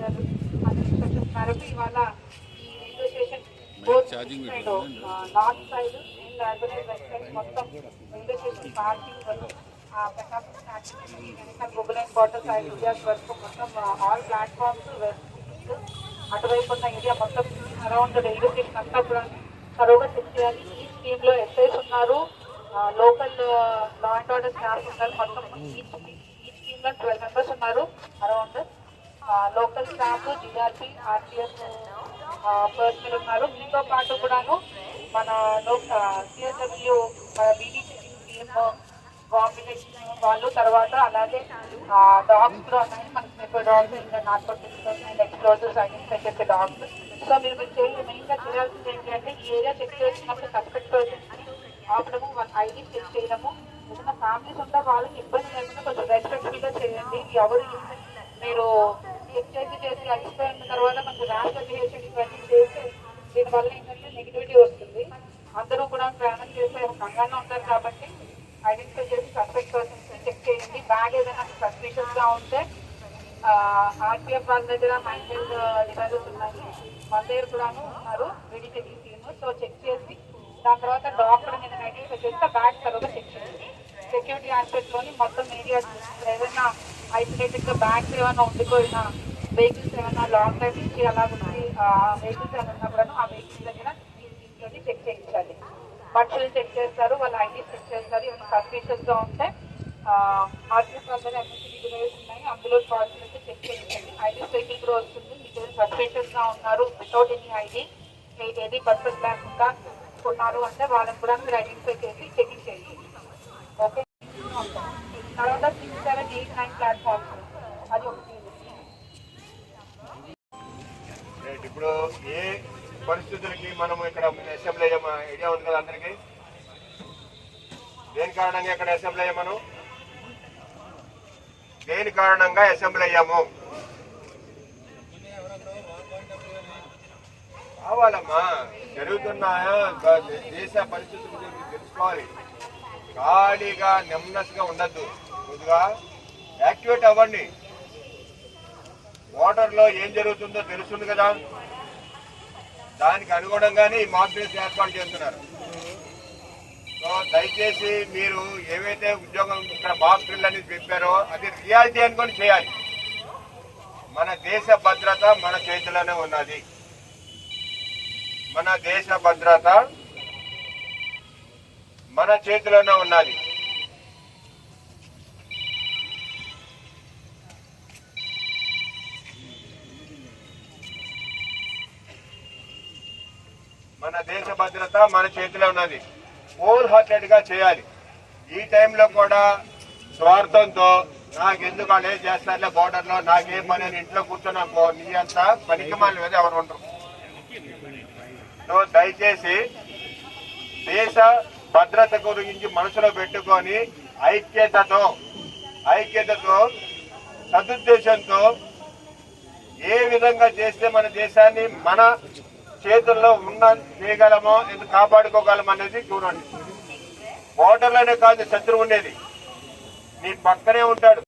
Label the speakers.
Speaker 1: ఆ ఇన్స్ట్రక్షన్స్ మేరకు ఇవాళ ఈ railway station
Speaker 2: charging
Speaker 1: side. North side and well west side మొత్తం రైల్వే స్టేషన్ పార్కింగ్ వరకు ప్రకాశం స్టాచ్యూ వెనకాల బొబ్బులైన్ క్వార్టర్ సైడ్ ఏరియాస్ వరకు మొత్తం ఆల్ ప్లాట్ఫామ్స్ అటువైపు ఉన్న ఏరియా మొత్తం అరౌండ్ రైల్వే స్టేషన్ అంతా కూడా తరువుగా చెక్ చేయాలి. ఈ స్కీమ్లో ఎస్ఐస్ ఉన్నారు. Local law and order staff ఉన్నారు. మొత్తం ఈ ఈ స్కీమ్లో ట్వెల్వ్ మెంబర్స్ ఉన్నారు. Around local staff GRP RTS personnel ఉన్నారు. మీతో పాటు కూడాను మన సిఎస్డబ్ల్యూ బీడీసీ టీమ్ కాంబినేషన్ వాళ్ళు తర్వాత అలాగే డాగ్స్ కూడా ఉన్నాయి. మనకి మెపో డాగ్స్ ఇంకా నార్కోటిక్స్ అండ్ ఎక్స్ప్లోజివ్స్ ఐడెంటిఫై చేసే డాగ్స్. సో మీరు చేయాలి మెయిన్గా చేయాల్సింది ఏంటి అంటే ఈ ఏరియా చెక్ చేసినప్పుడు సస్పెక్ట్ పర్సన్స్ ఆపడము వాళ్ళ ఐడి చెక్ చేయడము. ఏదైనా ఫ్యామిలీస్ ఉంటే వాళ్ళకి ఇబ్బంది లేకుండా కొంచెం రెస్పెక్ట్ఫుల్గా చేయండి. ఎవరు మీరు చెక్ చేసి చేసి తర్వాత కొంచెం ర్యాష్గా బిహెచ్డి ఇవన్నీ చేస్తే దీనివల్ల ఏంటంటే నెగిటివిటీ వస్తుంది. అందరూ కూడా ప్రయాణం చేసే కంగానే ఉంటారు కాబట్టి ఐడెంటిఫై చేసి సస్పెక్ట్ పర్సన్స్ చెక్ చేయండి. బ్యాగ్ ఏదైనా సస్పిషియస్గా ఉంటే ఆర్పిఎఫ్ వాళ్ళ దగ్గర హ్యాండిల్ డివైజెస్ ఉన్నాయి. వాళ్ళ దగ్గర కూడాను ఉన్నారు. వీడి చెకింగ్ టీమ్ సో చెక్ చేసి దాని తర్వాత డాక్టర్ మీద ఐడెంటిఫై చేస్తే బ్యాగ్ తర్వాత చెక్ చేయండి. సెక్యూరిటీ ఆస్పెక్ట్లోని మొత్తం ఏరియా ఏదైనా ఐసోలేటెడ్గా బ్యాగ్స్ ఏమైనా ఉండిపోయినా వెహికల్స్ ఏమైనా లాంగ్ టైం నుంచి అలా ఉంది వెహికల్స్ ఏమైనా కూడా ఆ వెహికల్స్ దగ్గర తీసుకొని చెక్ చేయించాలి. మనుషులు చెక్ చేస్తారు వాళ్ళ ఐడి చెక్ చేస్తారు ఏమైనా సస్పిషియస్ ఉంటే ఆర్టీఎస్ వాళ్ళ దగ్గర ఉన్నాయి అందులో పాలసీ అయితే చెక్ చేయించండి. ఐడి వెహికల్ కూడా వస్తుంది మీకు సస్పిషియస్ ఉన్నారు వితౌట్ ఎనీ ఐడి ఏది పర్పస్ లేకుండా ఉన్నారు అంటే వాళ్ళని కూడా మీరు ఐడెంటిఫై చేసి చెకింగ్ చేయండి. ఓకే తర్వాత six seven eight nine platforms
Speaker 3: పరిస్థితులకి మనం ఇక్కడ అసెంబ్లీ అయ్యాం ఐడియా ఉంది కదా అందరికీ? దేని కారణంగా ఇక్కడ అసెంబ్లీ అయ్యాం మనం దేని కారణంగా అసెంబ్లీ అయ్యాము? కావాలమ్మా జరుగుతున్న దేశ పరిస్థితుల గురించి తెలుసుకోవాలి. ఖాళీగా నెమ్మనస్గా ఉండద్దు. కొద్దిగా యాక్టివేట్ అవ్వండి. వాటర్లో ఏం జరుగుతుందో తెలుస్తుంది కదా? దానికి అనుగుణంగానే ఈ మాక్ డ్రిల్స్ ఏర్పాటు చేస్తున్నారు. సో దయచేసి మీరు ఏవైతే ఉద్యోగం ఇక్కడ మాక్ డ్రిల్ అని చెప్పారో అది రియాలిటీ అనుకొని చేయాలి. మన దేశ భద్రత మన చేతిలోనే ఉన్నది. మన దేశ భద్రత మన చేతిలోనే ఉన్నది. మన దేశ భద్రత మన చేతిలో ఉన్నది. హోల్ హార్టెడ్గా చేయాలి. ఈ టైంలో కూడా స్వార్థంతో నాకెందుకు వాళ్ళు ఏం చేస్తారులే బోర్డర్లో నాకేం పని అని ఇంట్లో కూర్చొని అనుకో నీ అంత పనికి మీద ఎవరు ఉండరు. సో దయచేసి దేశ భద్రత గురించి మనసులో పెట్టుకొని ఐక్యతతో ఐక్యతతో సదుద్దేశంతో ఏ విధంగా చేస్తే మన దేశాన్ని మన చేతుల్లో ఉన్న చేయగలమో ఎందుకు కాపాడుకోగలమో అనేది చూడండి. ఓటర్లనే కాదు శత్రువు ఉండేది. నీ పక్కనే ఉంటాడు.